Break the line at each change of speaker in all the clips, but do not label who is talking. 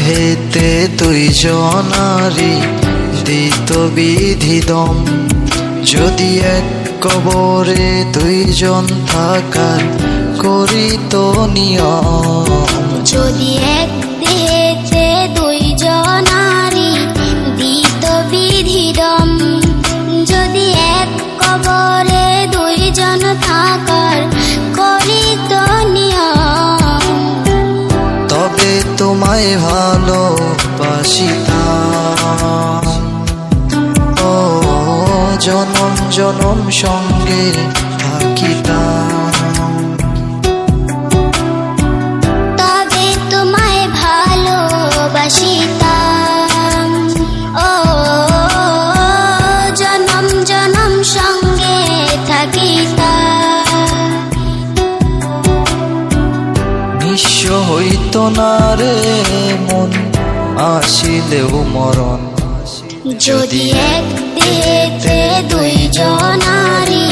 দেহেতে দুইজনারি দিত বিধিদম। যদি এক কবরে দুইজন থাকার করিত নিয়ম।
যদি এক দেহেতে দুইজনারি দিত বিধিদম। যদি এক কবরে দুইজন থাকার করিত নিয়ম।
তবে তোমায় ভালোবাসিতাম ও জনম জনম সঙ্গে থাকিতাম হইত না রে মন আসিলেও মরণ।
যদি এক দেতে দুই জনারি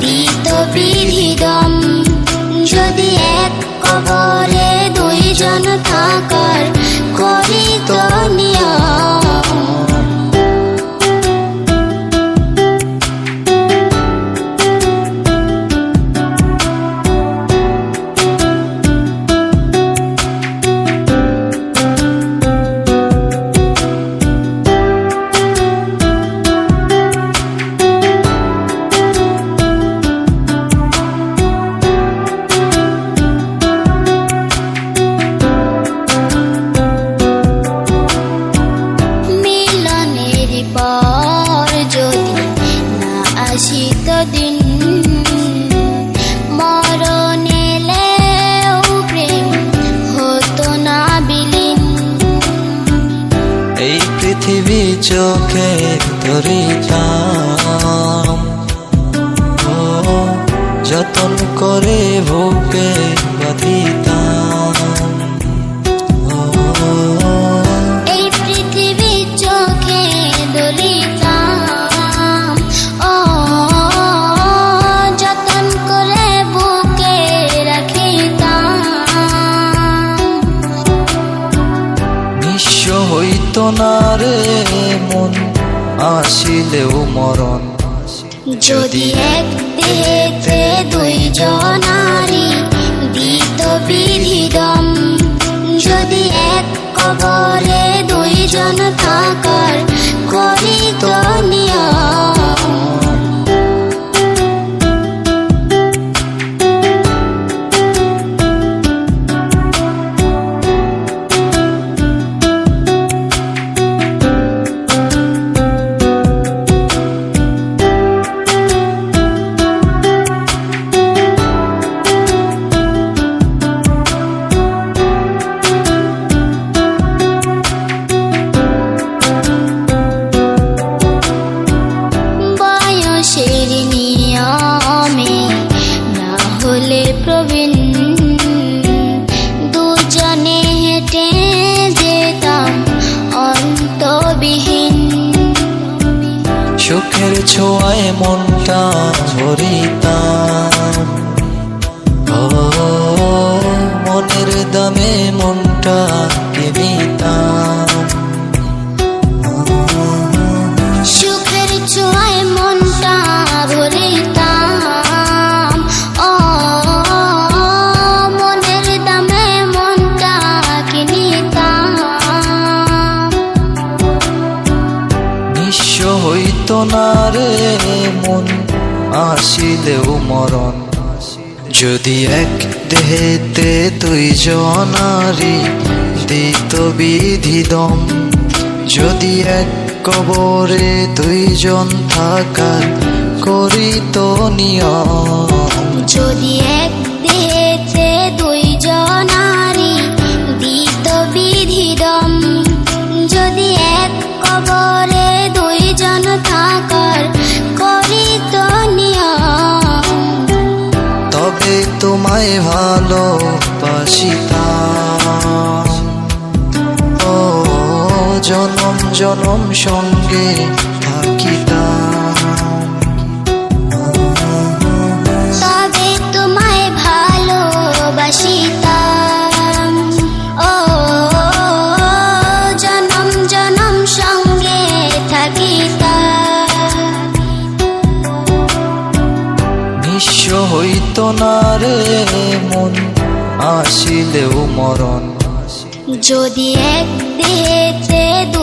দিত বিধিদম যদি এক কবরে দুইজন থাকার
চোখে ধরিতাম যতন করে বুকে বাঁধিতাম আসিলেও মরণ
যদি এক দেহেতে দুইজনারি দিত বিধিদম যদি এক কবরে দুইজন
ছোঁয়ায় মনটা ভরিতাম। মনের দামে মনটা হইত মন আসিলেও মরণ। যদি এক দেহেতে দুইজনারি দিত বিধিদম, যদি এক কবরে দুইজন থাকার করিত নিয়ম।
যদি এক দেহেতে
তোমায় পাশিতা ও জনম জনম সঙ্গে থাকিতাম
সহ্য হইত
না রে মন আসিলেও মরণ।
যদি এক দেহেতে দু